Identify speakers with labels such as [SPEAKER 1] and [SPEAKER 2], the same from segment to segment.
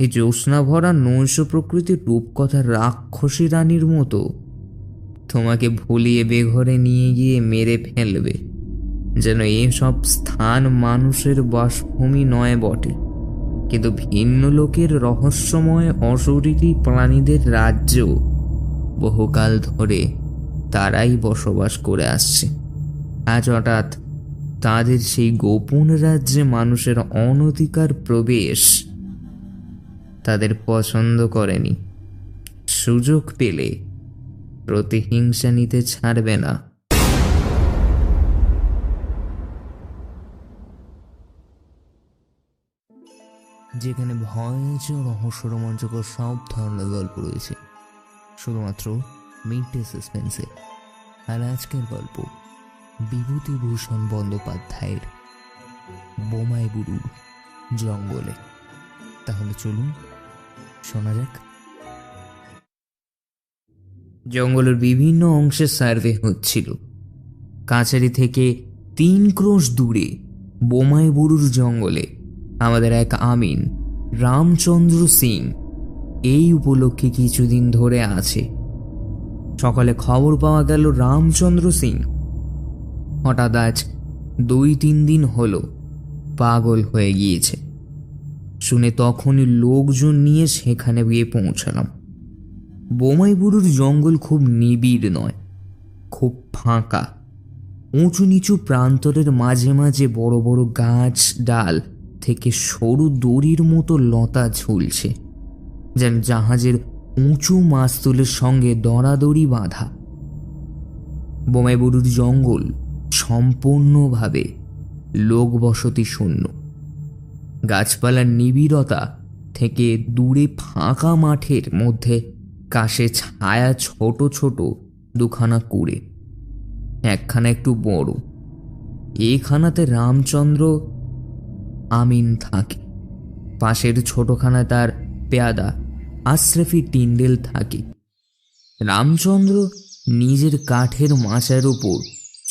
[SPEAKER 1] এই জ্যোৎস্না ভরা নৈশ প্রকৃতির রূপকথার রাক্ষসী রানীর মতো, তোমাকে ভুলিয়ে বেঘরে নিয়ে গিয়ে মেরে ফেলবে, যেন এসব স্থান মানুষের বাসভূমি নয় বটে। কিন্তু ভিন্ন লোকের রহস্যময় অশরীরী প্রাণীদের রাজ্য বহুকাল ধরে তারাই বসবাস করে আসছে। আজ হঠাৎ তাদের সেই গোপন রাজ্যে মানুষের অনধিকার প্রবেশ তাদের পছন্দ করেনি। সুযোগ পেলে প্রতিহিংসা নিতে ছাড়বে না। যেখানে ভয় ও রহস্য রোমাঞ্চকর সব ধরনের গল্প রয়েছে, শুধুমাত্র মিডডে সাসপেন্সে আর আজকের গল্প, বিভূতিভূষণ বন্দ্যোপাধ্যায়ের বোমায় বুড়ুর জঙ্গলে। তাহলে চলুন শোনা যাক। জঙ্গলের বিভিন্ন অংশে সার্ভে হচ্ছিল। কাছারি থেকে তিন ক্রোশ দূরে বোমাই বুড়ুর জঙ্গলে আমাদের এক আমিন, রামচন্দ্র সিং, এই উপলক্ষে কিছুদিন ধরে আছে। সকালে খবর পাওয়া গেল রামচন্দ্র সিং। হঠাৎ আজ দুই তিন দিন হলো পাগল হয়ে গিয়েছে। শুনে তখনই লোকজন নিয়ে সেখানে গিয়ে পৌঁছালাম। বোমাইবুরুর জঙ্গল খুব নিবিড় নয়, খুব ফাঁকা। উঁচু নিচু প্রান্তরের মাঝে মাঝে বড় বড় গাছ ডাল থেকে সরু দড়ির মতো লতা ঝুলছে, যেন জাহাজের উঁচু মাস্তুলের সঙ্গে দড়াদড়ি বাঁধা। বোমাইবুরুর জঙ্গল সম্পূর্ণভাবে লোকবসতি শূন্য। গাছপালার নিবিড়তা থেকে দূরে ফাঁকা মাঠের মধ্যে কাশে ছায়া ছোট ছোট দুখানা কুড়ে, একখানা একটু বড়। এইখানাতে রামচন্দ্র আমিন থাকে। পাশের ছোটখানা তার পেয়াদা আশরাফি টিন্ডেল থাকে। রামচন্দ্র নিজের কাঠের মাচার উপর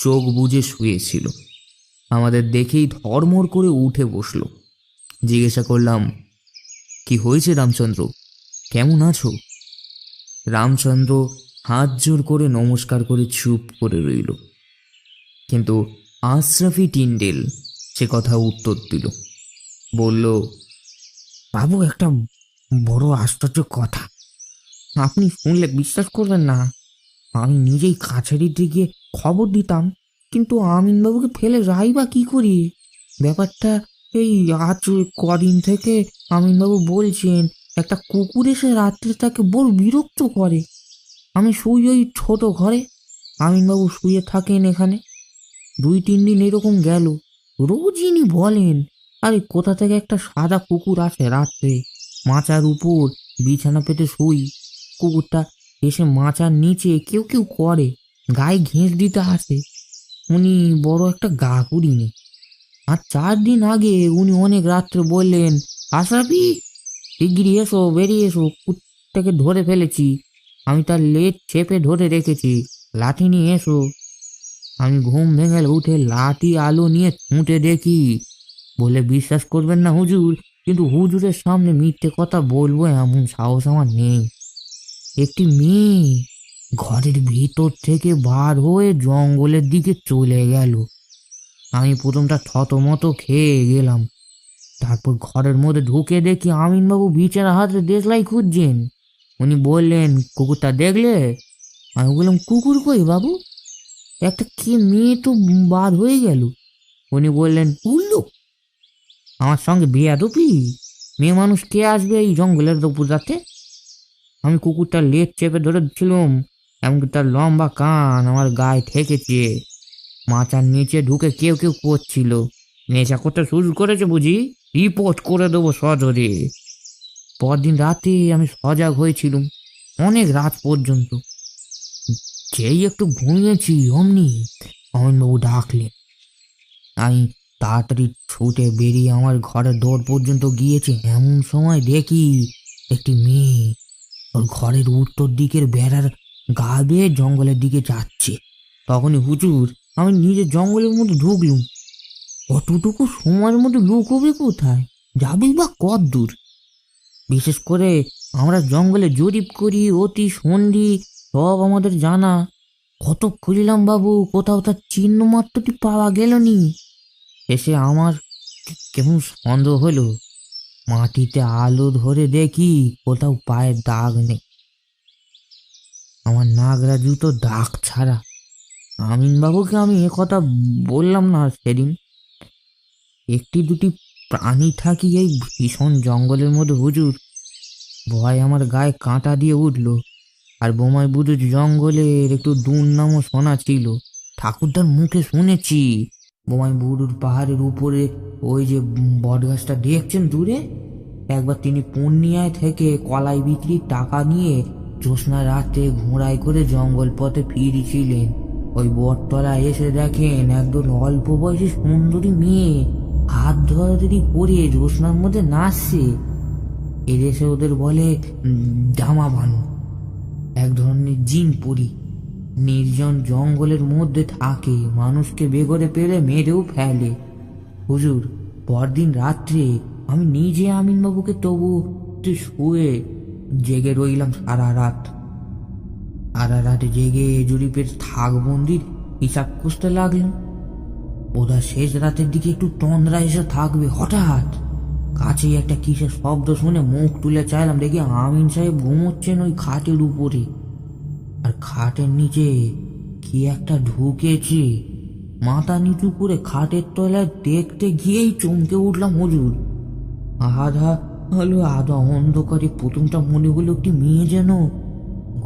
[SPEAKER 1] চোখ বুজে শুয়েছিল। আমাদের দেখেই ধর্মর করে উঠে বসল। জিজ্ঞাসা করলাম, কি হয়েছে রামচন্দ্র? কেমন আছো? রামচন্দ্র হাত জোর করে নমস্কার করে চুপ করে রইল। কিন্তু আশরাফি টিন্ডেল সে কথা উত্তর দিল। বলল,
[SPEAKER 2] বাবু, একটা বড় আশ্চর্য কথা। আপনি শুনলে বিশ্বাস করবেন না। আমি নিজেই কাছারির দিকে খবর দিতাম, কিন্তু আমিনবাবুকে ফেলে যাই বা কি করি? ব্যাপারটা এই আজ কদিন থেকে আমিনবাবু বলছেন, একটা কুকুর এসে রাত্রে তাকে বড় বিরক্ত করে। আমি শুই ওই ছোট ঘরে। আমিনবাবু শুয়ে থাকেন এখানে। দুই, তিন দিন এরকম গেল। রোজইনি বলেন, আরে, কোথা থেকে একটা সাদা কুকুর আসে রাত্রে? মাচার উপর বিছানা পেতে শুই। কুকুরটা এসে মাচার নিচে কেউ কেউ করে, গায়ে ঘেঁস দিতে আসে। উনি বড় একটা গা কুড়িনি আর চার দিন আগে উনি অনেক রাত্রে বললেন, আশরাফি শিগগিরি এসো, বেরিয়ে এসো, কুত্তাকে ধরে ফেলেছি। আমি তার লেট চেপে ধরে রেখেছি। লাঠি নিয়ে এসো। আমি ঘুম ভেঙে উঠে লাঠি, আলো নিয়ে ছুঁটে দেখি। বলে বিশ্বাস করবেন না হুজুর, কিন্তু হুজুরের সামনে মিথ্যে কথা বলব এমন সাহস আমার নেই। একটি মেয়ে ঘরের ভিতর থেকে বার হয়ে জঙ্গলের দিকে চলে গেল। আমি প্রথমটা থতমত খেয়ে গেলাম। তারপর ঘরের মধ্যে ঢুকে দেখি আমিনবাবু বিছানা হাতে দেশলাই খুঁজছেন। উনি বললেন, কুকুরটা দেখলে? আমি বললাম, কুকুর কই বাবু? একটা কে মেয়ে তো বার হয়ে গেল। উনি বললেন, উল্লু, আমার সঙ্গে বিয়া দুপি মেয়ে মানুষ কে আসবে এই জঙ্গলের দুপুর রাতে আমি কুকুরটার লেজ চেপে ধরেছিলাম, এমনকি তার লম্বা কান আমার গায়ে ঠেকেছে। মাচার নিচে ঢুকে কেউ কেউ করছিল। নেশা করতে শুরু করেছে বুঝি? রিপোর্ট করে দেবো সজরে। পরদিন রাতে আমি সজাগ হয়েছিলাম, অনেক রাত পর্যন্ত। যেই একটু ঘুমিয়েছি, অমনি অমনবাবু ডাকলেন। আমি তাড়াতাড়ি ছুটে বেরিয়ে আমার ঘরের দৌড় পর্যন্ত গিয়েছে। এমন সময় দেখি একটি মেয়ে ওর ঘরের উত্তর দিকের বেড়ার গা বেয়ে জঙ্গলের দিকে যাচ্ছে। তখনই হুজুর আমি নিজে জঙ্গলের মধ্যে ঢুকলুম। অতটুকু সময়ের মধ্যে লুকোবে কোথায়? যাবি বা কত দূর? বিশেষ করে আমরা জঙ্গলে জরিপ করি, অতি সন্ধি, সব আমাদের জানা। কত খুঁজলাম বাবু, কোথাও তার চিহ্ন মাত্রটি পাওয়া গেল নি এসে আমার কেমন সন্দেহ হলো? মাটিতে আলো ধরে দেখি কোথাও পায়ের দাগ নেই। আমার নাগরা জুতো দাগ ছাড়া আমিন বাবুকে আমি কথা বললাম না সেদিন। একটি দুটি প্রাণী থাকি এই ভীষণ জঙ্গলের মধ্যে, হুজুর। ভয় আমার গায়ে কাঁটা দিয়ে উঠল আর বোমাই বুধুর জঙ্গলের একটু দুর্নামও শোনা ছিল ঠাকুরদার মুখে শুনেছি বোমাই বুড়ুর পাহাড়ের উপরে ওই যে বটগাছটা দেখছেন দূরে? একবার তিনি পূর্ণিয়ায় থেকে কলাই বিক্রির টাকা নিয়ে জ্যোৎস্না রাতে ঘোড়ায় করে জঙ্গল পথে ফিরেছিলেন। ওই বটতলায় এসে দেখেন একদল অল্প বয়সী সুন্দরী মেয়ে। হাত ধরাধরি পরে জ্যোৎস্নার মধ্যে নাচছে। এদেশে ওদের বলে জামা বানু। এক ধরনের জিন পরি। নির্জন জঙ্গলের মধ্যে থাকে। মানুষকে বেগরে পেলে মেরেও ফেলে। হুজুর, পরদিন রাত্রে আমি নিজে আমিনবাবুকে তবু শুয়ে জেগে রইলাম সারা রাত। সারা রাত জেগে জরিপের থাক বন্দির হিসাব কষতে লাগলাম ওরা শেষ রাতের দিকে একটু তন্দ্রা এসে থাকবে, হঠাৎ। কাছেই একটা কিসের শব্দ শুনে মুখ তুলে চাইলাম, দেখি আমিন সাহেব ঘুমোচ্ছেন ওই খাটের উপরে। আর খাটের নিচে কি একটা ঢুকেছে? মাথা নিচু করে খাটের তলায় দেখতে গিয়েই চমকে উঠলাম হজুর। আধা হলো আধা অন্ধকারে প্রথমটা মনে হলো একটি মেয়ে যেন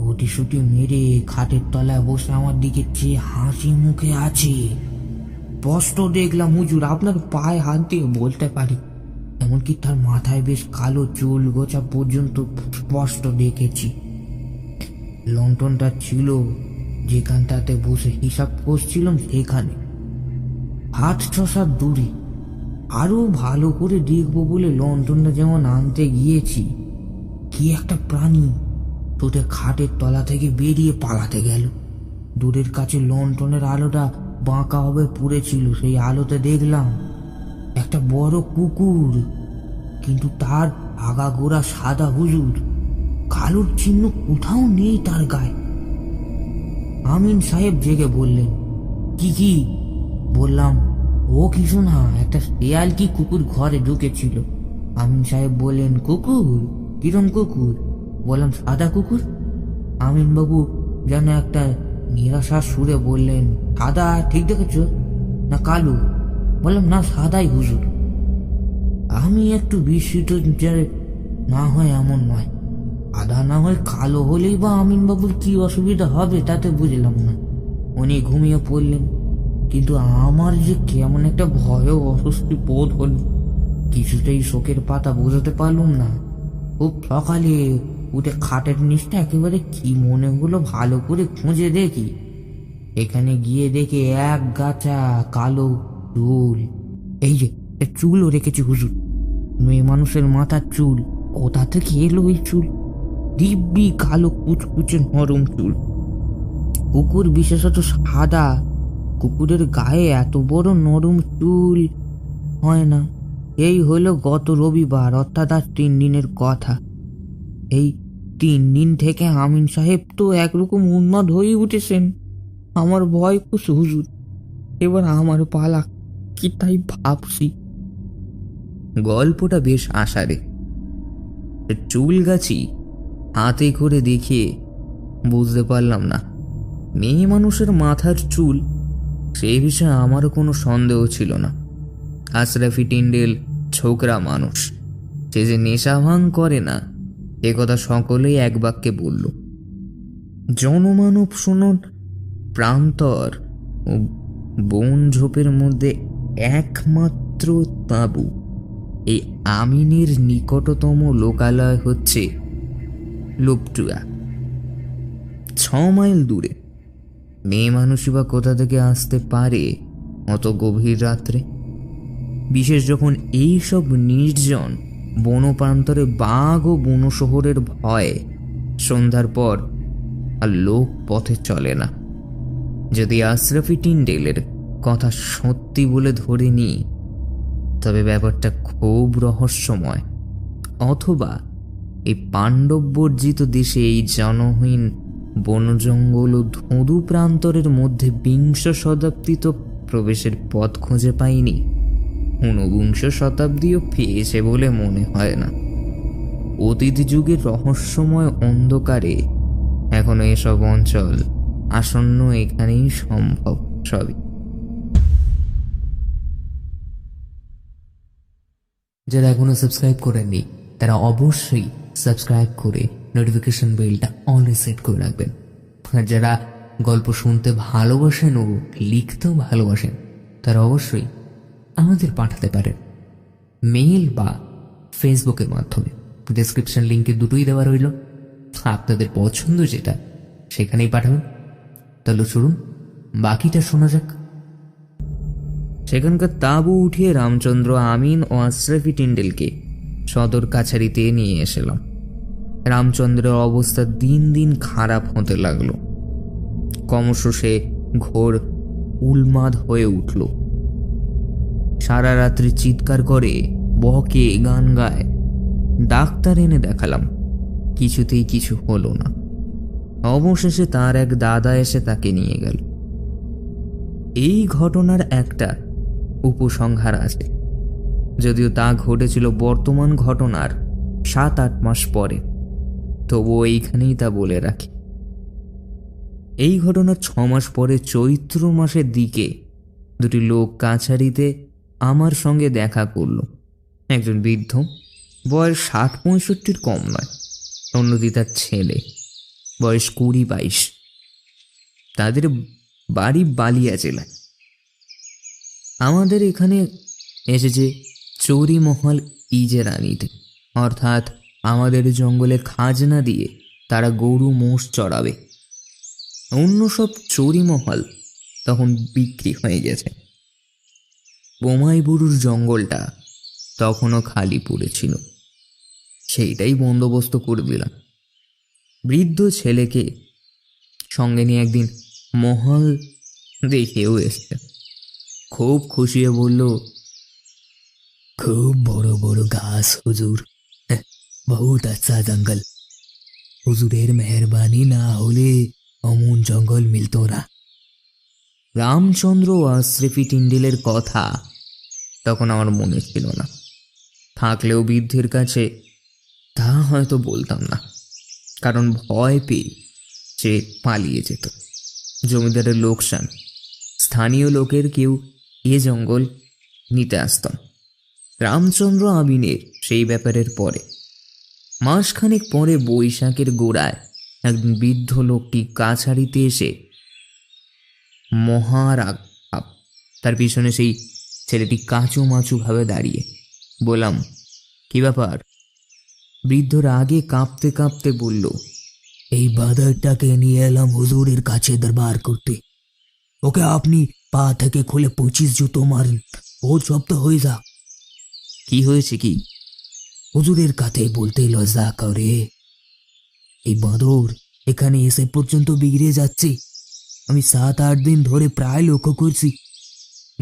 [SPEAKER 2] গুটিসুটি মেরে খাটের তলায় বসে আমার দিকে চেয়ে হাসি মুখে আছে। স্পষ্ট দেখলাম, হুজুর, আপনার পায়ে হাত দিয়ে বলতে পারি। এমনকি তার মাথায় বেশ কালো চুল গোছা পর্যন্ত স্পষ্ট দেখেছি। লন্ঠনটা ছিল যেখানটাতে বসে হিসাব করছিলাম সেখানে। হাত ছসার দূরে। আরও ভালো করে দেখব বলে লন্ঠনটা যেমন আনতে গিয়েছি, কি একটা প্রাণী। ছোটে খাটের তলা থেকে বেরিয়ে পালাতে গেল। দূরের কাছে লন্ঠনের আলোটা বাঁকা হবে পড়েছিল, সেই আলোতে দেখলাম একটা বড় কুকুর, কিন্তু তার আগাগোড়া সাদা হুজুর, কালোর চিহ্ন কোথাও নেই তার গায়ে। আমিন সাহেব জেগে বললেন, কি কি? বললাম, ও কিছু না একটা শেয়াল কি কুকুর ঘরে ঢুকেছিল? আমিন সাহেব বললেন, কুকুর? কিরম কুকুর? বললাম, সাদা কুকুর? আমিন বাবু যেন একটা নিরাশার সুরে বললেন, সাদা, ঠিক দেখেছ? না কালো? বললাম, না, সাদাই হুজুর। আমি একটু বিস্মিত যে না হয় এমন নয়। আদা না হয় কালো হলেই বা আমিন বাবুর কি অসুবিধা হবে তাতে বুঝলাম না। উনি ঘুমিয়ে পড়লেন। কিন্তু আমার যে কেমন একটা ভয় অস্বস্তি বোধ হল, কিছুতেই শোকের পাতা বোঝাতে পারলুম না। খুব সকালে উঠে খাটের নিচটা একেবারে কি মনে হলো ভালো করে খুঁজে দেখি। এখানে গিয়ে দেখে এক গাছা কালো চুল। এই যে চুলও রেখেছি হুজুর। মেয়ে মানুষের মাথার চুল। কোথা থেকে এলো ওই চুল? দিব্যি কালো কুচকুচে নরম চুল। কুকুর বিশেষত সাদা। কুকুরের গায়ে এত বড় নরম চুল হয় না। এই হলো গত রবিবার, অর্থাৎ আর তিন দিনের কথা। এই তিন দিন থেকে আমিন সাহেব তো একরকম উন্মাদ হয়ে উঠেছেন। আমার ভয় কুস হুজুর। এবার আমার পালা কি তাই ভাবছি।
[SPEAKER 1] গল্পটা বেশ আষাঢ়ে চুল গাছি হাতে করে দেখিয়ে বুঝতে পারলাম না। মেয়ে মানুষের মাথার চুল সেই বিষয়ে আমারও কোনো সন্দেহ ছিল না। আশরাফি টিন্ডেল ছোকরা মানুষ, সে যে নেশা ভাঙ করে না। এ কথা সকলেই এক বাক্যে বলল। জনমানব শুনুন, প্রান্তর ও বন ঝোপের মধ্যে একমাত্র তাঁবু। এই আমিনের নিকটতম লোকালয় হচ্ছে লোপটুয়া। ছ মাইল দূরে। মেয়ে মানুষই বা কোথা থেকে আসতে পারে অত গভীর রাত্রে? বিশেষ যখন এই সব নির্জন বনপ্রান্তরে বাঘ ও বন শহরের ভয়ে। সন্ধ্যার পর আর লোক পথে চলে না। যদি আশরাফি টিন্ডেলের কথা সত্যি বলে ধরে নিই তবে ব্যাপারটা খুব রহস্যময়। অথবা এই পাণ্ডব বর্জিত দেশে এই জনহীন বনজঙ্গল ও ধুধু প্রান্তরের মধ্যে বিংশ শতাব্দী তো প্রবেশের পথ খুঁজে পাইনি। ঊনবিংশ শতাব্দীও পেয়েছে বলে মনে হয় না। অতীত যুগের রহস্যময় অন্ধকারে এখনও এসব অঞ্চল আসন্ন এখানেই সম্ভব সবই। যারা এখনও সাবস্ক্রাইব করেননি, তারা অবশ্যই সাবস্ক্রাইব করে নোটিফিকেশন বেলটা অনলি সেট করে রাখবেন। আর যারা গল্প শুনতে ভালোবাসেন ও লিখতেও ভালোবাসেন, তারা অবশ্যই আমাদের পাঠাতে পারেন। মেইল বা ফেসবুকের মাধ্যমে। ডেসক্রিপশন লিঙ্কে দুটোই দেওয়া রইল। আপনাদের পছন্দ যেটা, সেখানেই পাঠাবেন। তাহলে শুনুন বাকিটা শোনা যাক। সেখানকার তাঁবু উঠিয়ে রামচন্দ্র, আমিন ও আশরাফি টিন্ডেলকে সদর কাছারিতে নিয়ে এসেলাম। রামচন্দ্রের অবস্থা দিন দিন খারাপ হতে লাগল। ক্রমশ সে ঘোর উন্মাদ হয়ে উঠল। সারা রাত্রি চিৎকার করে বকে গান গায়। ডাক্তার এনে দেখালাম, কিছুতেই কিছু হলো না। অবশেষে তার এক দাদা এসে তাকে নিয়ে গেল। এই ঘটনার একটা উপসংহার আছে। যদিও তা ঘটেছিল বর্তমান ঘটনার সাত আট মাস পরে, তবুও এইখানেই তা বলে রাখি। এই ঘটনার ছ মাস পরে চৈত্র মাসের দিকে দুটি লোক কাছারিতে আমার সঙ্গে দেখা করল। একজন বৃদ্ধ, বয়স ষাট পঁয়ষট্টির কম নয় অন্যটি তার ছেলে, বয়স কুড়ি বাইশ। তাদের বাড়ি বালিয়া জেলায়। আমাদের এখানে এসেছে চৌরিমহল ইজেরা নিতে অর্থাৎ আমাদের জঙ্গলে খাজনা দিয়ে তারা গরু মোষ চড়াবে। অন্য সব চৌরিমহল তখন বিক্রি হয়ে গেছে। বোমাই বুড়ুর জঙ্গলটা তখনও খালি পড়েছিল। সেইটাই বন্দোবস্ত করে দিলাম। বৃদ্ধ ছেলেকে সঙ্গে নিয়ে একদিন মহল দেখেও এসছে। খুব খুশি হয়ে বলল,
[SPEAKER 2] খুব বড় বড় ঘাস হুজুর। বহুত আচ্ছা জঙ্গল। হুজুরের মেহরবানি না হলে অমন জঙ্গল মিলতো না।
[SPEAKER 1] রামচন্দ্র ও আশরেফি টিন্ডিলের কথা তখন আমার মনে ছিল না। থাকলেও বৃদ্ধের কাছে তা হয়তো বলতাম না। কারণ ভয় পেয়ে সে পালিয়ে যেত। জমিদারের লোকসান, স্থানীয় লোকের কেউ এ জঙ্গল নিতে আসতাম। রামচন্দ্র আমিনের সেই ব্যাপারের পরে। মাসখানেক পরে বৈশাখের গোড়ায় একদিন বৃদ্ধ লোকটি কাছারিতে এসে মহারাগ, তার পিছনে সেই ছেলেটি কাঁচু মাচু ভাবে দাঁড়িয়ে। বললাম কি ব্যাপার? বৃদ্ধ রাগে কাঁপতে কাঁপতে বলল
[SPEAKER 2] এই বাদরটাকে নিয়ে এলাম হুজুরের কাছে দরবার করতে। ওকে আপনি পা থেকে খুলে পঁচিশ জুতো মারেন ও জব্দ হয়ে যা।
[SPEAKER 1] কি হয়েছে কি?
[SPEAKER 2] হুজুরের কাছে বলতে লজ্জা করে। এই বাঁদর এখানে এসে পর্যন্ত বিগড়ে যাচ্ছে। আমি সাত আট দিন ধরে প্রায় লক্ষ্য করছি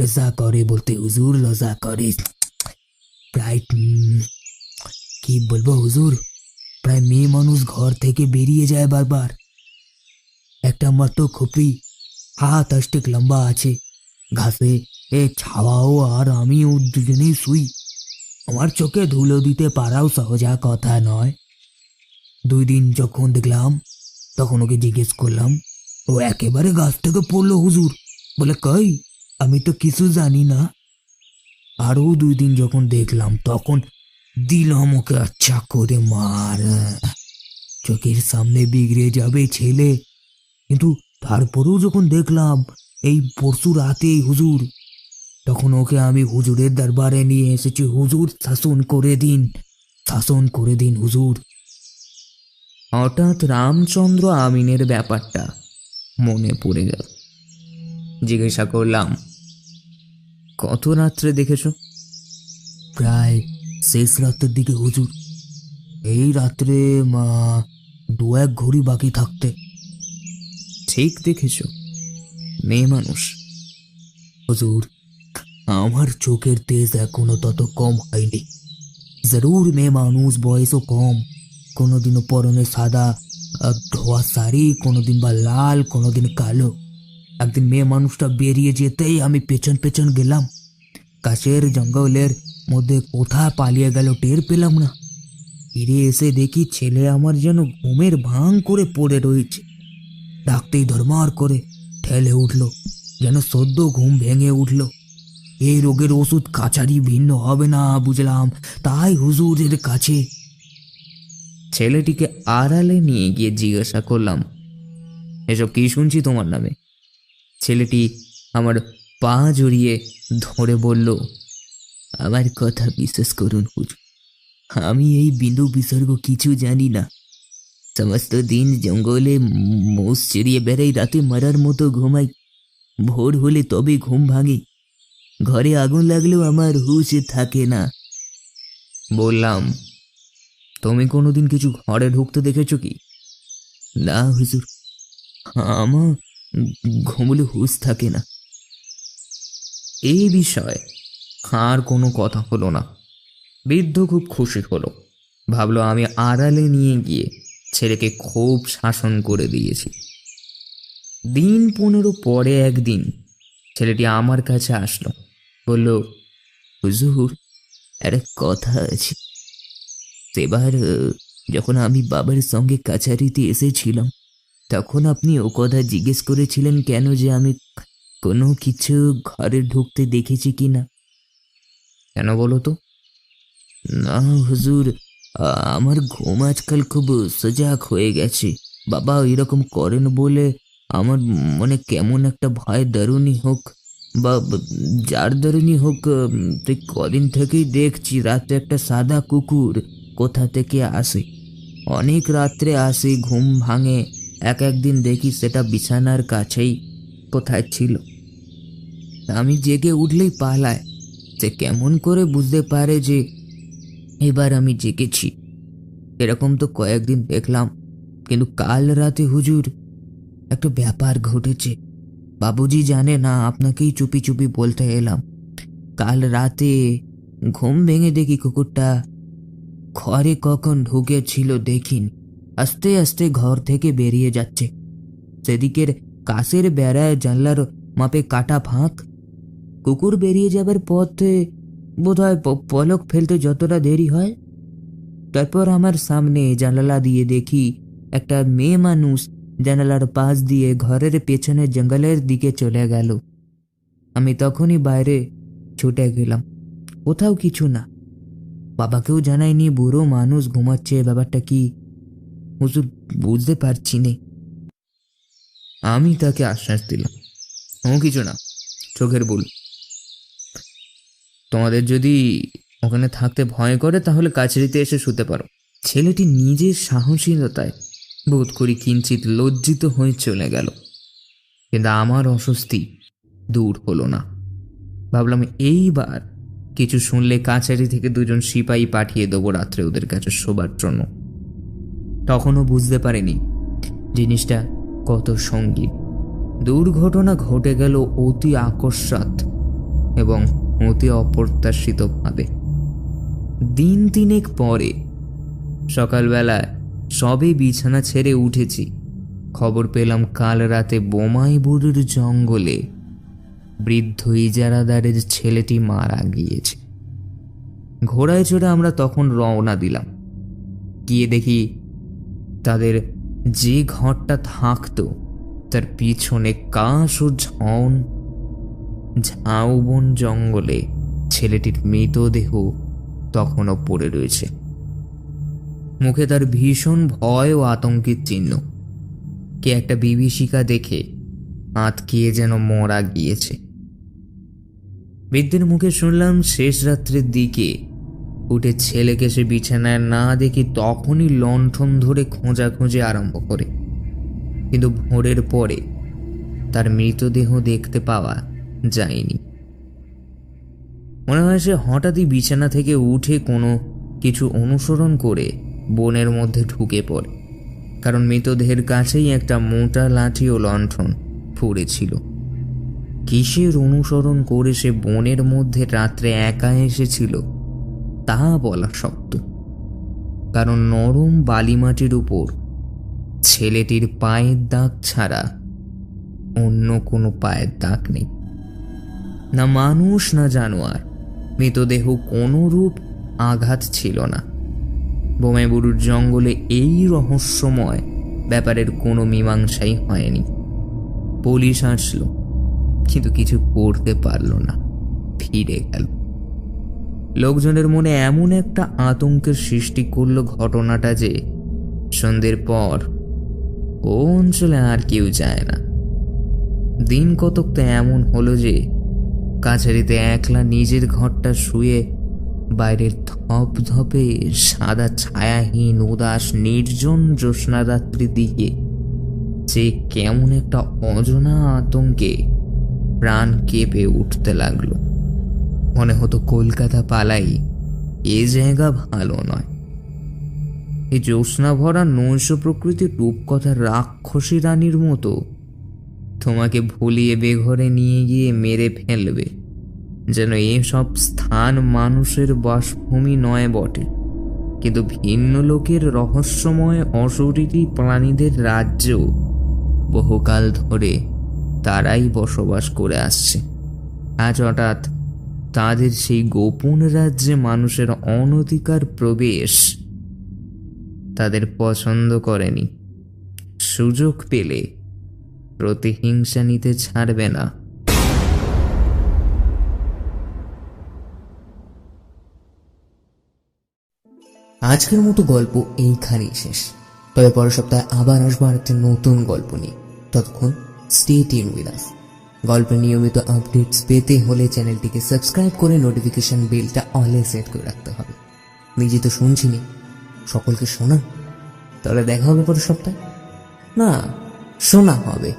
[SPEAKER 2] লজ্জা করে বলতে হুজুর, লজ্জা করে। প্রায় কি বলব হুজুর? প্রায় মেয়ে মানুষ ঘর থেকে বেরিয়ে যায় বারবার। একটা মাত্র খুপড়ি হাত অষ্টিক লম্বা আছে। ঘাসে এ ছাওয়াও আর আমিও দুজনেই শুই। আমার চোখে ধুলো দিতে পারাও সহজা কথা নয়। দুই দিন যখন দেখলাম, তখন ওকে জিজ্ঞেস করলাম, ও একেবারে গাছ থেকে পড়ল হুজুর। বলে, কই? আমি তো কিছু জানি না। আরও দুই দিন যখন দেখলাম, তখন দিলাম ওকে আচ্ছা করে মার। চোখের সামনে বিগড়ে যাবে ছেলে। কিন্তু তারপরেও যখন দেখলাম, এই পরশু রাতেই হুজুর, তখন ওকে আমি হুজুরের দরবারে নিয়ে এসেছি। হুজুর, শাসন করে দিন, শাসন করে দিন হুজুর।
[SPEAKER 1] হঠাৎ রামচন্দ্র আমিনের ব্যাপারটা মনে পড়ে গেল। জিজ্ঞাসা করলাম কত রাত্রে দেখেছ?
[SPEAKER 2] প্রায় শেষ রাতের দিকে, হুজুর। এই রাত্রে, মা দু এক ঘড়ি বাকি থাকতে।
[SPEAKER 1] ঠিক দেখেছ, মেয়ে মানুষ।
[SPEAKER 2] হুজুর, আমার চোখের তেজ এখনও তত কম হয়নি। জরুর মেয়ে মানুষ, বয়সও কম। কোনোদিনও পরনে সাদা ধোয়া শাড়ি, কোনোদিন বা লাল, কোনোদিন কালো। একদিন মেয়ে মানুষটা বেরিয়ে যেতেই আমি পেছন পেছন গেলাম। কাছের জঙ্গলের মধ্যে কোথায় পালিয়ে গেল টের পেলাম না। ফিরে এসে দেখি ছেলে আমার যেন ঘুমের ভাঙ করে পড়ে রয়েছে। ডাকতেই ধর্মার করে ঠেলে উঠল, যেন সদ্য ঘুম ভেঙে উঠল। এই রোগের ওষুধ কাছারি ভিন্ন হবে না বুঝলাম, তাই হুজুরের কাছে।
[SPEAKER 1] ছেলেটিকে আড়ালে নিয়ে গিয়ে জিজ্ঞাসা করলাম, এসব কি শুনছি তোমার নামে? ছেলেটি আমার পা জড়িয়ে ধরে বলল,
[SPEAKER 2] আমার কথা বিশ্বাস করুন হুজুর। আমি এই বিন্দু বিসর্গ কিছু জানি না। সমস্ত দিন জঙ্গলে মোষ চড়িয়ে বেড়াই, রাতে মারার মতো ঘুমাই। ভোর হলে তবে ঘুম ভাঙে। ঘরে আগুন লাগলেও আমার হুশ থাকে না।
[SPEAKER 1] বললাম, তুমি কোনোদিন কিছু ঘরে ঢুকতে দেখেছ কি?
[SPEAKER 2] না হুজুর। আমার ঘুমলে হুশ থাকে না।
[SPEAKER 1] এই বিষয়ে আর কোনো কথা হলো না। বৃদ্ধ খুব খুশি হলো। ভাবলো, আমি আড়ালে নিয়ে গিয়ে ছেলেকে খুব শাসন করে দিয়েছি। দিন পনেরো পরে একদিন ছেলেটি আমার কাছে আসলো। বলল,
[SPEAKER 2] হুজুর, একটা কথা আছে। সেবার যখন আমি বাবার সঙ্গে কাছারিতে এসেছিলাম তখন আপনি ও কথা জিজ্ঞেস করেছিলেন কেন যে আমি কোনো কিছু ঘরে ঢুকতে দেখেছি কি না?
[SPEAKER 1] কেন বলো তো?
[SPEAKER 2] না, হুজুর আমার ঘুম আজকাল খুব সজাগ হয়ে গেছে। বাবা, এরকম করেন বলে আমার মনে কেমন একটা ভয় দারুণই হোক। বা যার দারুণই হোক তুই কদিন থেকেই দেখছি রাতে একটা সাদা কুকুর কোথা থেকে আসে? অনেক রাত্রে আসে, ঘুম ভাঙে। এক একদিন দেখি সেটা বিছানার কাছেই কোথায় ছিল। আমি জেগে উঠলেই পালায়। সে কেমন করে বুঝতে পারে যে এবার আমি জেগেছি। এরকম তো কয়েকদিন দেখলাম, কিন্তু কাল রাতে হুজুর, একটা ব্যাপার ঘটেছে। বাবুজি জানে না, আপনাকেই চুপি চুপি বলতে এলাম। কাল রাতে ঘুম ভেঙে দেখি কুকুরটা ঘরে কখন ঢুকেছিল দেখিন। আস্তে আস্তে ঘর থেকে বেরিয়ে যাচ্ছে। সেদিকের কাছের বেড়ায় জানলার মাপে কাটা ফাঁক। কুকুর বেরিয়ে যাবার পথে বোধহয় পলক ফেলতে যতটা দেরি হয়। তারপর আমার সামনে জানালা দিয়ে দেখি একটা মেয়ে মানুষ জানালার পাশ দিয়ে ঘরের পেছনে জঙ্গলের দিকে চলে গেল। আমি তখনই বাইরে ছুটে গেলাম। কোথাও কিছু না। বাবাকেও জানাইনি, বুড়ো মানুষ ঘুমাচ্ছে, ব্যাপারটা কি হুজুর বুঝতে পারছি নে।
[SPEAKER 1] আমি তাকে আশ্বাস দিলাম। ও কিছু না, চোখের ভুল তোমাদের যদি ওখানে থাকতে ভয় করে, তাহলে কাছারিতে এসে শুতে পারো। ছেলেটি নিজের সাহসীনতায় বোধ করি কিঞ্চিত লজ্জিত হয়ে চলে গেল। কিন্তু আমার অস্বস্তি দূর হলো না। ভাবলাম এইবার কিছু শুনলে কাছারি থেকে দুজন সিপাহী পাঠিয়ে দেবো রাত্রে ওদের কাছে শোবার জন্য। তখনও বুঝতে পারেনি। জিনিসটা কত সংগীত দুর্ঘটনা ঘটে গেল অতি আকস্মাত এবং অতি অপ্রত্যাশিতভাবে দিন তিনেক পরে সকালবেলায় সবে বিছানা ছেড়ে উঠেছি। খবর পেলাম কাল রাতে বোমাই বুড়ির জঙ্গলে বৃদ্ধ ইজারাদারের ছেলেটি মারা গিয়েছে। ঘোড়ায় চড়ে আমরা তখন রওনা দিলাম। গিয়ে দেখি তাদের যে ঘরটা থাকতো, তার পিছনে কাশ ও ঝন ঝাউবন জঙ্গলে ছেলেটির মৃতদেহ তখনও পড়ে রয়েছে। মুখে তার ভীষণ ভয় ও আতঙ্কের চিহ্ন। কে একটা বিভীষিকা দেখে আতকিয়ে যেন মরা গিয়েছে। বৃদ্ধের মুখে শুনলাম শেষ রাত্রের দিকে উঠে ছেলেকে সে বিছানায় না দেখি তখনই লণ্ঠন ধরে খোঁজাখুঁজি আরম্ভ করে। কিন্তু ভোরের পরে তার মৃতদেহ দেখতে পাওয়া যায়নি। মনে হয় সে হঠাৎই বিছানা থেকে উঠে কোনো কিছু অনুসরণ করে বনের মধ্যে ঢুকে পড়ে, কারণ মৃতদেহের কাছেই একটা মোটা লাঠি ও লণ্ঠন পড়েছিল কিসের অনুসরণ করে সে বনের মধ্যে রাত্রে একা এসেছিল? তা বলা শক্ত। কারণ নরম বালিমাটির উপর ছেলেটির পায়ের দাগ ছাড়া অন্য কোনো পায়ের দাগ নেই। না মানুষ, না জানোয়ার, মৃতদেহ কোনো রূপ আঘাত ছিল না। বোমাইবুরুর জঙ্গলে এই রহস্যময় ব্যাপারের কোনো মীমাংসাই হয়নি। পুলিশ আসলো, কিন্তু কিছু করতে পারল না। ফিরে গেল। লোকজনের মনে এমন একটা আতঙ্কের সৃষ্টি করল ঘটনাটা যে সন্ধ্যের পর ও অঞ্চলে আর কেউ যায় না। দিন কতক তো এমন হলো যে কাছারিতে একলা নিজের ঘরটা শুয়ে বাইরের ধপধপে সাদা ছায়াহীন, উদাস, নির্জন জ্যোৎস্নারাত্রির দিকে যে কেমন একটা অজনা আতঙ্কে প্রাণ কেঁপে উঠতে লাগল। মনে হতো কলকাতা পালাই এ জায়গা ভালো নয়। এই জ্যোৎস্না ভরা নৈশ প্রকৃতির রূপকথার রাক্ষসী রানীর মতো তোমাকে ভুলিয়ে বেঘরে নিয়ে গিয়ে মেরে ফেলবে, যেন এসব স্থান মানুষের বাসভূমি নয় বটে। কিন্তু ভিন্ন লোকের রহস্যময় অশরীরী প্রাণীদের রাজ্যেও বহুকাল ধরে তারাই বসবাস করে আসছে। আজ হঠাৎ তাদের সেই গোপন রাজ্যে মানুষের অনধিকার প্রবেশ। তাদের পছন্দ করেনি। সুযোগ পেলে প্রতিহিংসা নিতে ছাড়বে না।
[SPEAKER 3] আজকের মতো গল্প এইখানেই শেষ। তবে পরের সপ্তাহে আবার আসব আর নতুন গল্প নিয়ে। ততক্ষণ স্টে টিউন উইথ আস গল্পের নিয়মিত আপডেটস পেতে হলে চ্যানেলটিকে সাবস্ক্রাইব করে নোটিফিকেশন বেলটা অলে সেট করে রাখতে হবে। নিজে তো শুনছিনি। সকলকে শোনা? তাহলে দেখা হবে পরের সপ্তাহে? না, শোনা হবে।